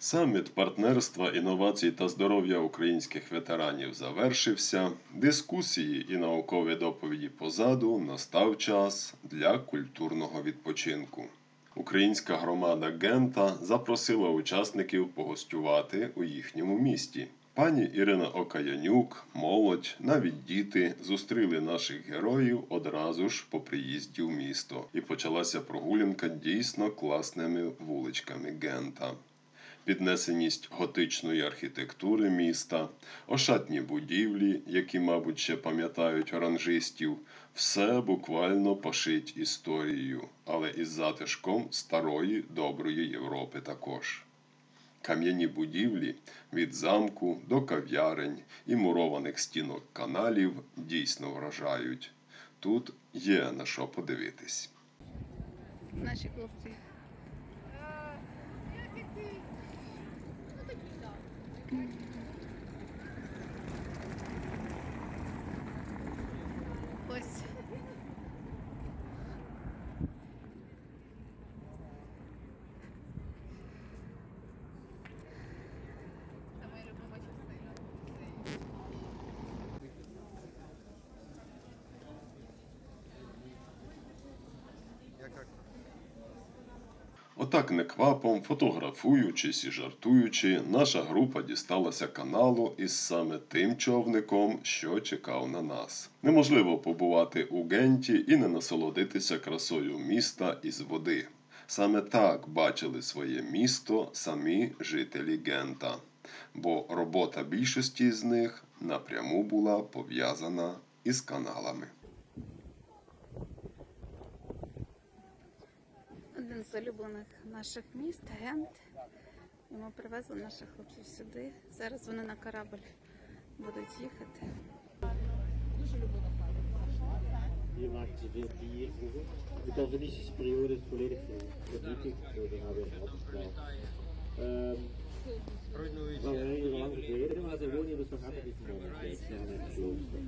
Саміт партнерства, інновацій та здоров'я українських ветеранів завершився. Дискусії і наукові доповіді позаду настав час для культурного відпочинку. Українська громада Гента запросила учасників погостювати у їхньому місті. Пані Ірина Окаянюк, молодь, навіть діти зустріли наших героїв одразу ж по приїзді в місто, і почалася прогулянка дійсно класними вуличками Гента піднесеність готичної архітектури міста, ошатні будівлі, які, мабуть, ще пам'ятають оранжистів, все буквально пошить історією, але із затишком старої доброї Європи також. Кам'яні будівлі від замку до кав'ярень і мурованих стінок каналів дійсно вражають. Тут є на що подивитись. Наші хлопці. Mm-hmm. Отак неквапом, фотографуючись і жартуючи, наша група дісталася каналу із саме тим човником, що чекав на нас. Неможливо побувати у Генті і не насолодитися красою міста із води. Саме так бачили своє місто самі жителі Гента, бо робота більшості з них напряму була пов'язана із каналами. З улюблених наших міст Гент. І ми привезли наших хлопців сюди. Зараз вони на корабль будуть їхати. Je maakt zoveel bier vroeger. De Calvinistische is volledig vernietigd door de AWS Haltersplaat. Um, van heel lang geleden, maar ze wonen dus nog altijd in de tijd, samen met het klooster.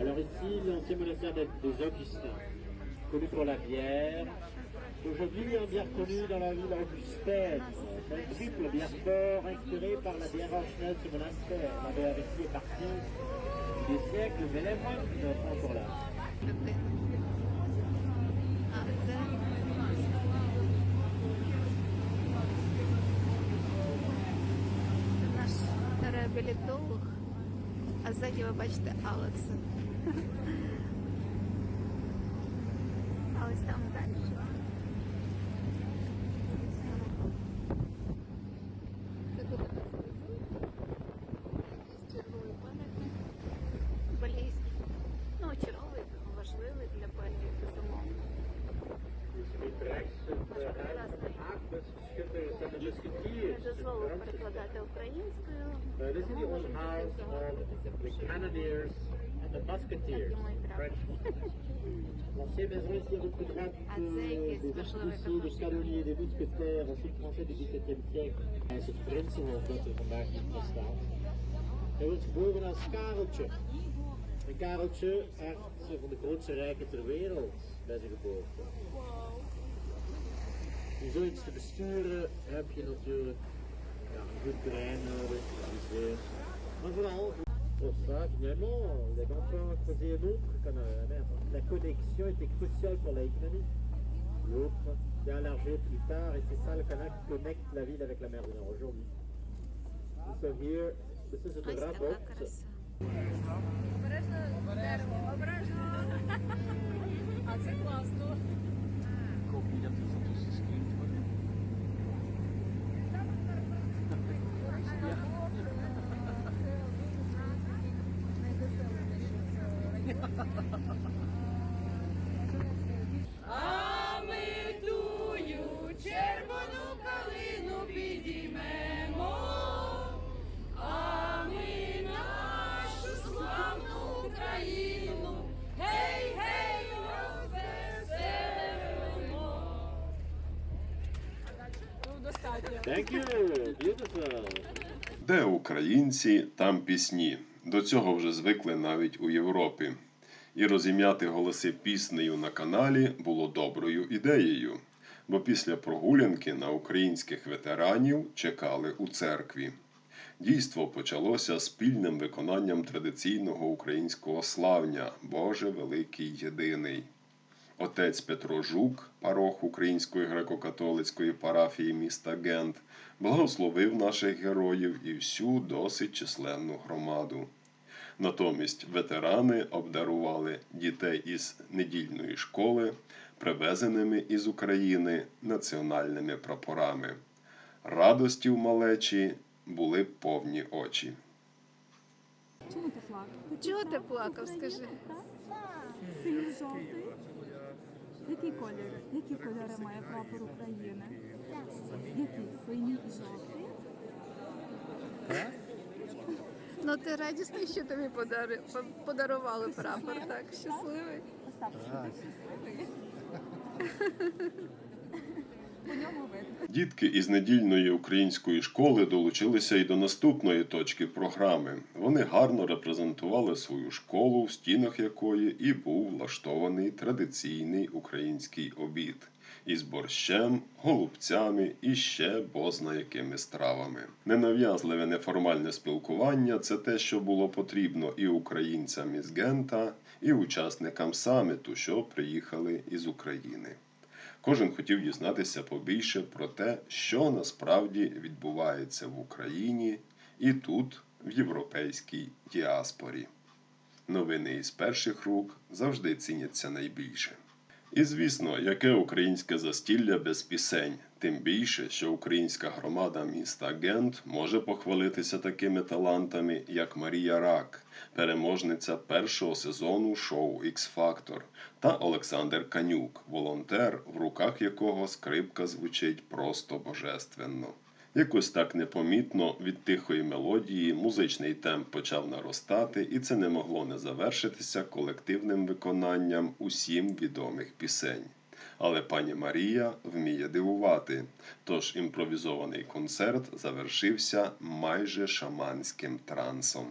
Alors ici, l'ancien monastère des des Augustins, connu pour la bière. Aujourd'hui, un bière connu dans la ville augustaine. C'est un triple bière fort inspiré par la bière originale de ce monastère. La bière ici est partie des siècles, mais les moines qui sont encore là. Дитина. А це це наш реабілітолог. А ззаді ви бачите Алекса. А ось там далі. Це тут якийсь черговий пам'ятник. Балійський. Ну, черговий, важливий для Бельгії, безумовно. Musketiers. дозволив перекладати українською. This is the old house of the cannoneers and the musketeers. French. L'ancienne maison ici représente Ah, c'est euh, que des c'est artificiers, des canonniers, des mousquetaires, aussi français du XVIIe siècle. En het Prinsenhof dat er vandaag niet meer staat. Hij wordt geboren als Kareltje. En Kareltje erft van de grootste rijken ter wereld bij zijn geboorte. Om zoiets te besturen heb je natuurlijk ja, een goed brein nodig. Maar vooral pour ça, finalement, les enfants faisaient un autre canal. La connexion était cruciale pour l'économie. L'autre est élargi plus tard et c'est ça le canal qui connecte la ville avec la mer du Nord aujourd'hui. So here, this is Ось the така Rabot. краса. А це класно. А ми тую червону калину підіймемо, а ми нашу славну Україну, гей, гей, розвеселимо. Thank you, beautiful. Де українці, там пісні. До цього вже звикли навіть у Європі. І розім'яти голоси піснею на каналі було доброю ідеєю. бо після прогулянки на українських ветеранів чекали у церкві. Дійство почалося спільним виконанням традиційного українського славня Боже Великий Єдиний. Отець Петро Жук, парох Української греко-католицької парафії міста Гент, благословив наших героїв і всю досить численну громаду. Натомість ветерани обдарували дітей із недільної школи, привезеними із України національними прапорами. Радості в малечі були повні очі. Чому ти плакав? Чого ти плакав, скажи? Синій жовтий. Який колір? Які кольори має прапор України? Який? Синій жовтий. Ну ти радісний, що тобі подари... подарували прапор, так? Щасливий. Остап, щасливий. По ньому видно. Дітки із недільної української школи долучилися і до наступної точки програми. Вони гарно репрезентували свою школу, в стінах якої і був влаштований традиційний український обід із борщем, голубцями і ще бозна якими стравами. Ненав'язливе неформальне спілкування це те, що було потрібно і українцям із Гента, і учасникам саміту, що приїхали із України. Кожен хотів дізнатися побільше про те, що насправді відбувається в Україні і тут, в європейській діаспорі. Новини із перших рук завжди ціняться найбільше. І звісно, яке українське застілля без пісень, тим більше, що українська громада міста Гент може похвалитися такими талантами, як Марія Рак, переможниця першого сезону шоу X Factor, та Олександр Канюк, волонтер, в руках якого скрипка звучить просто божественно. Якось так непомітно від тихої мелодії музичний темп почав наростати, і це не могло не завершитися колективним виконанням усім відомих пісень. Але пані Марія вміє дивувати, тож імпровізований концерт завершився майже шаманським трансом.